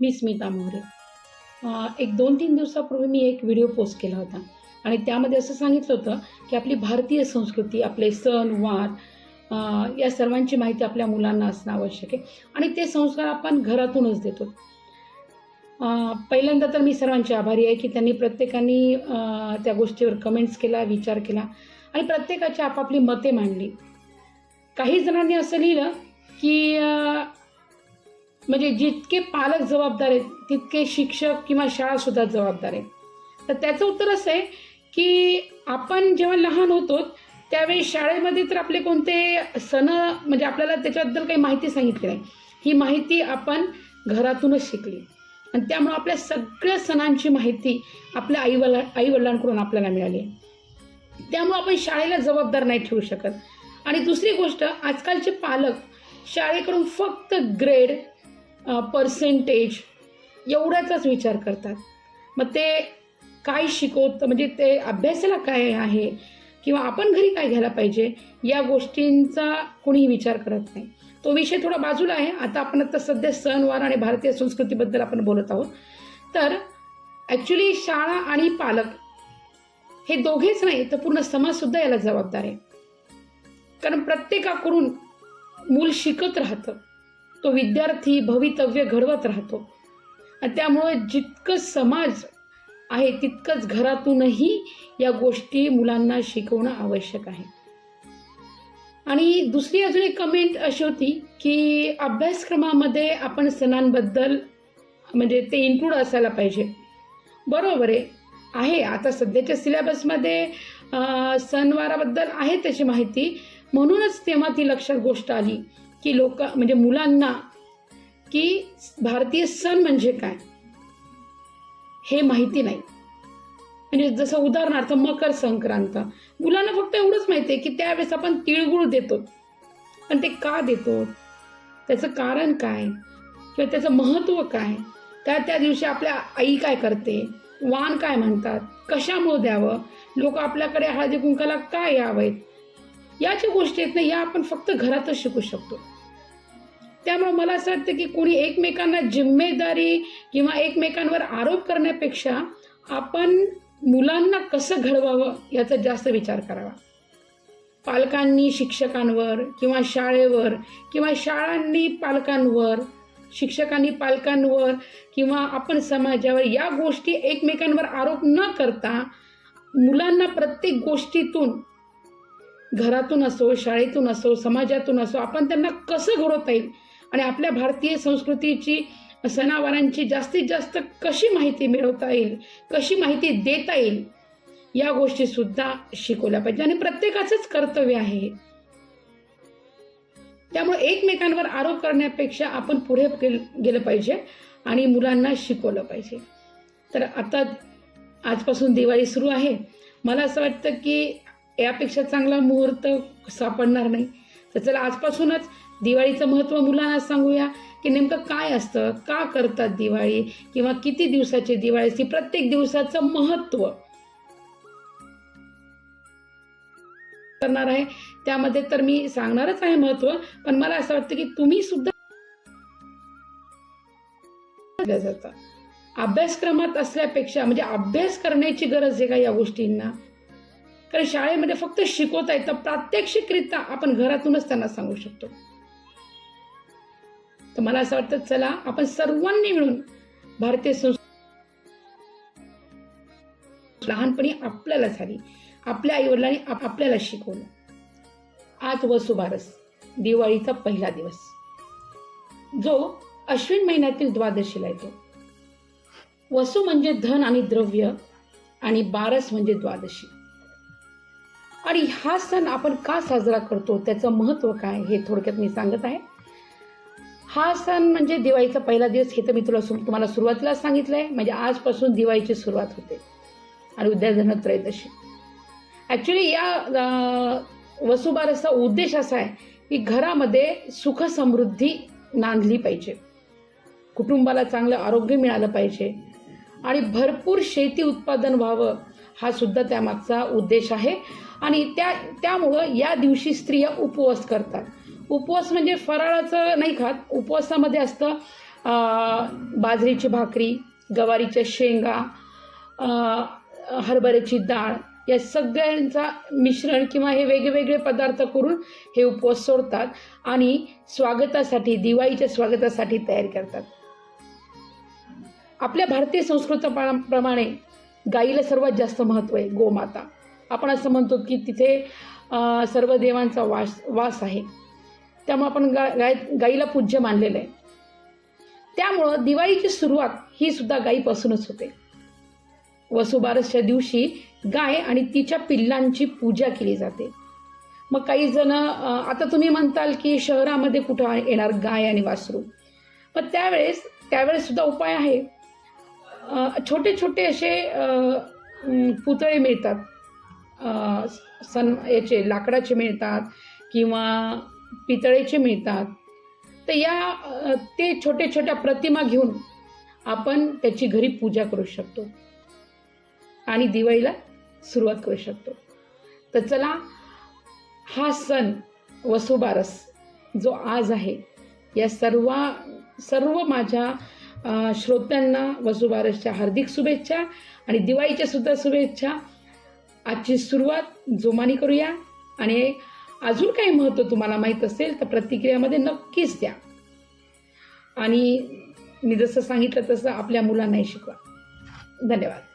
मी स्मिता मोहरे एक दोन तीन दिवसापूर्वी मी एक व्हिडिओ पोस्ट केला होता. आणि त्यामध्ये असं सांगितलं होतं की आपली भारतीय संस्कृती आपले सण वार या सर्वांची माहिती आपल्या मुलांना असणं आवश्यक आहे. आणि ते संस्कार आपण घरातूनच देतो. पहिल्यांदा तर मी सर्वांचे आभारी आहे की त्यांनी प्रत्येकाने त्या गोष्टीवर कमेंट्स केला विचार केला. आणि प्रत्येकाची आपापली मते मांडली. काही जणांनी असं लिहिलं की म्हणजे जितके पालक जबाबदार आहेत तितके शिक्षक किंवा शाळासुद्धा जबाबदार आहेत. तर त्याचं उत्तर असं आहे की आपण जेव्हा लहान होतो त्यावेळी शाळेमध्ये तर आपले कोणते सण म्हणजे आपल्याला त्याच्याबद्दल काही माहिती सांगितली नाही. ही माहिती आपण घरातूनच शिकली. आणि त्यामुळं आपल्या सगळ्या सणांची माहिती आपल्या आईवला आईवडिलांकडून आपल्याला मिळाली. त्यामुळं आपण शाळेला जबाबदार नाही ठेवू शकत. आणि दुसरी गोष्ट आजकालचे पालक शाळेकडून फक्त ग्रेड पर्सेंटेज एवढ्याचाच विचार करतात. मग ते काय शिकवतं म्हणजे ते अभ्यासाला काय आहे किंवा आपण घरी काय घ्यायला पाहिजे या गोष्टींचा कोणीही विचार करत नाही. तो विषय थोडा बाजूला आहे. आता आपण आता सध्या सणवार आणि भारतीय संस्कृतीबद्दल आपण बोलत आहोत. तर ॲक्च्युली शाळा आणि पालक हे दोघेच नाही तर पूर्ण समाजसुद्धा याला जबाबदार आहे. कारण प्रत्येकाकडून मूल शिकत राहतं. तो विद्यार्थी भवितव्य घडवत राहतो. आणि त्यामुळं जितकं समाज आहे तितकंच घरातूनही या गोष्टी मुलांना शिकवणं आवश्यक आहे. आणि दुसरी अजून एक कमेंट अशी होती की अभ्यासक्रमामध्ये आपण सणांबद्दल म्हणजे ते इन्क्लूड असायला पाहिजे. बरोबर आहे. आहे आता सध्याच्या सिलेबसमध्ये सणवाराबद्दल आहे त्याची माहिती. म्हणूनच तेव्हा ती लक्षात गोष्ट आली. की लोक म्हणजे मुलांना की भारतीय सण म्हणजे काय? हे माहिती नाही. म्हणजे जसं उदाहरणार्थ मकर संक्रांत. मुलांना फक्त एवढंच माहिती आहे की त्यावेळेस आपण तिळगुळ देतो. पण ते का देतो? त्याचं कारण काय? किंवा त्याचं महत्त्व काय? त्या त्या दिवशी आपल्या आई काय करते? वाण काय म्हणतात? कशामुळे द्यावं? लोक आपल्याकडे हळदी कुंकाला काय यावेत? या ज्या गोष्टी आहेत ना या आपण फक्त घरातच शिकू शकतो. त्यामुळे मला असं वाटतं की कोणी एकमेकांना जिम्मेदारी किंवा एकमेकांवर आरोप करण्यापेक्षा आपण मुलांना कसं घडवावं याचा जास्त विचार करावा. पालकांनी शिक्षकांवर किंवा शाळेवर किंवा शाळांनी पालकांवर शिक्षकांनी पालकांवर किंवा आपण समाजावर या गोष्टी एकमेकांवर आरोप न करता मुलांना प्रत्येक गोष्टीतून घरातून असो शाळेतून असो समाजातून असो आपण त्यांना कसं घडवता येईल? आणि आपल्या भारतीय संस्कृतीची सणावारांची जास्तीत जास्त कशी माहिती मिळवता येईल? कशी माहिती देता येईल? या गोष्टी सुद्धा शिकवल्या पाहिजे. आणि प्रत्येकाचंच कर्तव्य आहे हे. त्यामुळे एकमेकांवर आरोप करण्यापेक्षा आपण पुढे गेलं पाहिजे आणि मुलांना शिकवलं पाहिजे. तर आता आजपासून दिवाळी सुरू आहे. मला असं वाटतं की यापेक्षा चांगला मुहूर्त सापडणार नाही. तर चला आजपासूनच दिवाळीचं महत्त्व मुलांना सांगूया की नेमकं काय असतं का करतात दिवाळी किंवा किती दिवसाची दिवाळी असते प्रत्येक दिवसाचं महत्त्व करणार आहे. त्यामध्ये तर मी सांगणारच आहे महत्त्व पण मला असं वाटतं की तुम्ही सुद्धा जाता अभ्यासक्रमात असल्यापेक्षा म्हणजे अभ्यास करण्याची गरज आहे का या गोष्टींना? कारण शाळेमध्ये फक्त शिकवता येतं. प्रात्यक्षिकरित्या आपण घरातूनच त्यांना सांगू शकतो. तर मला असं वाटतं चला आपण सर्वांनी मिळून भारतीय संस्कृती लहानपणी आपल्याला झाली. आपल्या आईवडिलांनी आप- आपल्याला शिकवलं. आज वसुबारस दिवाळीचा पहिला दिवस. जो अश्विन महिन्यातील द्वादशीला येतो. वसू म्हणजे धन आणि द्रव्य आणि बारस म्हणजे द्वादशी. आणि हा सण आपण का साजरा करतो? त्याचं महत्त्व काय हे थोडक्यात मी सांगत आहे. हा सण म्हणजे दिवाळीचा पहिला दिवस हे तर मी तुला सु- तुम्हाला सुरुवातीला सांगितलं आहे म्हणजे आजपासून दिवाळीची सुरुवात होते. आणि उद्या धनत्रयोदशी. ॲक्च्युली या वसुबारसचा उद्देश असा आहे की घरामध्ये सुख समृद्धी नांदली पाहिजे. कुटुंबाला चांगलं आरोग्य मिळालं पाहिजे. आणि भरपूर शेती उत्पादन व्हावं हा सुद्धा त्यामागचा उद्देश आहे. आणि त्या त्यामुळं या दिवशी स्त्रिया उपवास करतात. उपवास म्हणजे फराळाचं नाही खात. उपवासामध्ये असतं बाजरीची भाकरी गवारीच्या शेंगा हरभऱ्याची डाळ या सगळ्यांचा मिश्रण किंवा हे वेगवेगळे पदार्थ करून हे उपवास सोडतात आणि स्वागतासाठी दिवाळीच्या स्वागतासाठी तयार करतात. आपल्या भारतीय संस्कृतीप्रमाणे गाईला सर्वात जास्त महत्त्व आहे गोमाता. आपण असं म्हणतो की तिथे सर्व देवांचा वास वास आहे. त्यामुळे आपण गा गाय गाईला पूज्य मानलेलं आहे. त्यामुळं दिवाळीची सुरुवात ही सुद्धा गाईपासूनच होते. वसुबारसच्या दिवशी गाय आणि तिच्या पिल्लांची पूजा केली जाते. मग काही जण आता तुम्ही म्हणताल की शहरामध्ये कुठं येणार गाय आणि वासरू. पण त्यावेळेस त्यावेळेस सुद्धा उपाय आहे. छोटे छोटे असे पुतळे मिळतात. सन याचे लाकडाचे मिळतात किंवा पितळेचे मिळतात तर या ते छोटे छोट्या प्रतिमा घेऊन आपण त्याची घरी पूजा करू शकतो आणि दिवाळीला सुरुवात करू शकतो. तर चला हा सण वसुबारस जो आज आहे या सर्व सर्व माझ्या श्रोत्यांना वसुबारसच्या हार्दिक शुभेच्छा आणि दिवाळीच्या सुद्धा शुभेच्छा. आजची सुरुवात जोमानी करूया. आणि अजून काही महत्त्व तुम्हाला माहीत असेल तर प्रतिक्रियामध्ये नक्कीच द्या. आणि मी जसं सांगितलं तसं आपल्या मुलांनाही शिकवा. धन्यवाद.